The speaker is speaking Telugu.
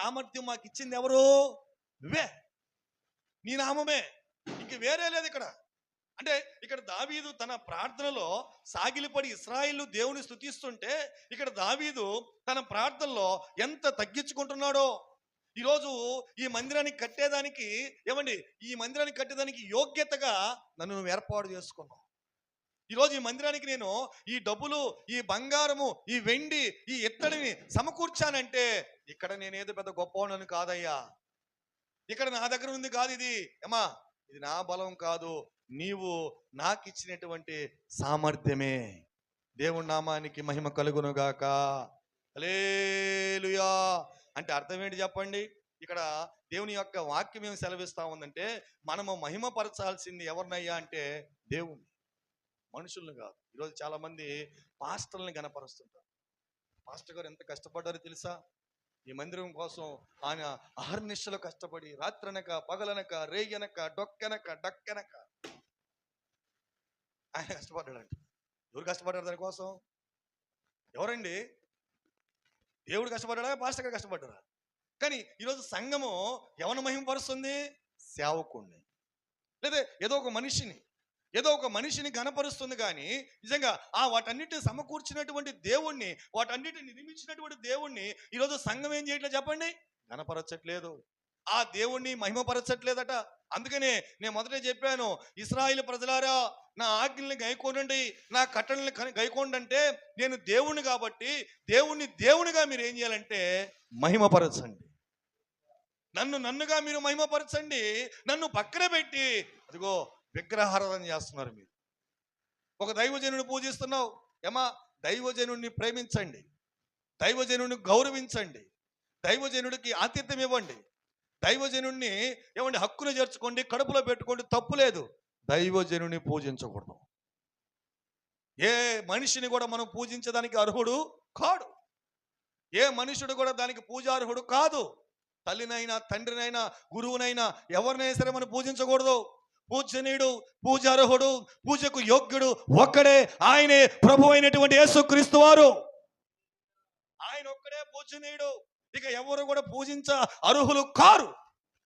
సామర్థ్యం మాకు ఇచ్చింది ఎవరు? నువ్వే. నీ నామమే. ఇంక వేరే లేదు ఇక్కడ. అంటే ఇక్కడ దావీదు తన ప్రార్థనలో సాగిలిపడి ఇస్రాయిల్ దేవుని స్థుతిస్తుంటే ఇక్కడ దావీదు తన ప్రార్థనలో ఎంత తగ్గించుకుంటున్నాడో? ఈరోజు ఈ మందిరాన్ని కట్టేదానికి ఏమండి? ఈ మందిరాన్ని కట్టేదానికి యోగ్యతగా నన్ను నువ్వు ఏర్పాటు చేసుకున్నావు. ఈరోజు ఈ మందిరానికి నేను ఈ డబ్బులు ఈ బంగారము ఈ వెండి ఈ ఇత్తడిని సమకూర్చానంటే ఇక్కడ నేనేదో పెద్ద గొప్పవాడని కాదయ్యా. ఇక్కడ నా దగ్గర ఉంది కాదు ఇది. ఏమా ఇది నా బలం కాదు. నీవు నాకు ఇచ్చినటువంటి సామర్థ్యమే. దేవుడి నామానికి మహిమ కలుగునుగాక. అలేలుయా అంటే అర్థం ఏంటి చెప్పండి? ఇక్కడ దేవుని యొక్క వాక్యం ఏమి సెలవిస్తా ఉందంటే మనము మహిమపరచాల్సింది ఎవరినయ్యా అంటే దేవుని మనుషుల్ని కాదు. ఈరోజు చాలా మంది పాస్టర్ని గనపరుస్తుంటారు పాస్టర్ గారు ఎంత కష్టపడ్డారో తెలుసా? ఈ మందిరం కోసం ఆయన అహర్నిశలు కష్టపడి రాత్రనక పగలనక రేయనక డొక్కనక డక్కనక ఆయన కష్టపడ్డాడంట. ఎవరు కష్టపడ్డారు దానికోసం ఎవరండి? దేవుడు కష్టపడ్డాడా? పాస్టర్ గారు కష్టపడ్డారా? కానీ ఈరోజు సంఘము ఎవరిని మహిమపరుస్తుంది సేవకుణ్ణి. లేదా ఏదో ఒక మనిషిని. ఏదో ఒక మనిషిని గనపరుస్తుంది కానీ నిజంగా ఆ వాటన్నిటిని సమకూర్చినటువంటి దేవుణ్ణి వాటన్నిటిని నిర్మించినటువంటి దేవుణ్ణి ఈరోజు సంఘం ఏం చేయట్లేదు చెప్పండి? గనపరచట్లేదు ఆ దేవుణ్ణి మహిమపరచట్లేదట. అందుకనే నేను మొదటే చెప్పాను ఇస్రాయిల్ ప్రజలారా నా ఆజ్ఞల్ని గైకోనండి నా కట్టణల్ని కని- గైకోండి అంటే నేను దేవుణ్ణి కాబట్టి దేవుణ్ణి దేవునిగా మీరు ఏం చేయాలంటే మహిమపరచండి. నన్ను నన్నుగా మీరు మహిమపరచండి నన్ను పక్కన పెట్టి అదిగో విగ్రహారాధన చేస్తున్నారు మీరు. ఒక దైవజనుడిని పూజిస్తున్నావు. ఏమా దైవజనుడిని ప్రేమించండి. దైవజనుడిని గౌరవించండి. దైవజనుడికి ఆతిథ్యం ఇవ్వండి. దైవజనుడిని ఏమండి హక్కును చేర్చుకోండి కడుపులో పెట్టుకోండి తప్పు లేదు. దైవజనుని పూజించకూడదు. ఏ మనిషిని కూడా మనం పూజించడానికి అర్హుడు కాడు. ఏ మనుషుడు కూడా దానికి పూజార్హుడు కాదు. తల్లినైనా తండ్రినైనా గురువునైనా ఎవరినైనా సరే మనం పూజించకూడదు. పూజనీయుడు పూజార్హుడు పూజకు యోగ్యుడు ఒక్కడే ఆయనే ప్రభు అయినటువంటి యేసుక్రీస్తు వారు. ఆయన ఒక్కడే పూజనీయుడు. ఇక ఎవరు కూడా పూజించ అర్హులు కారు.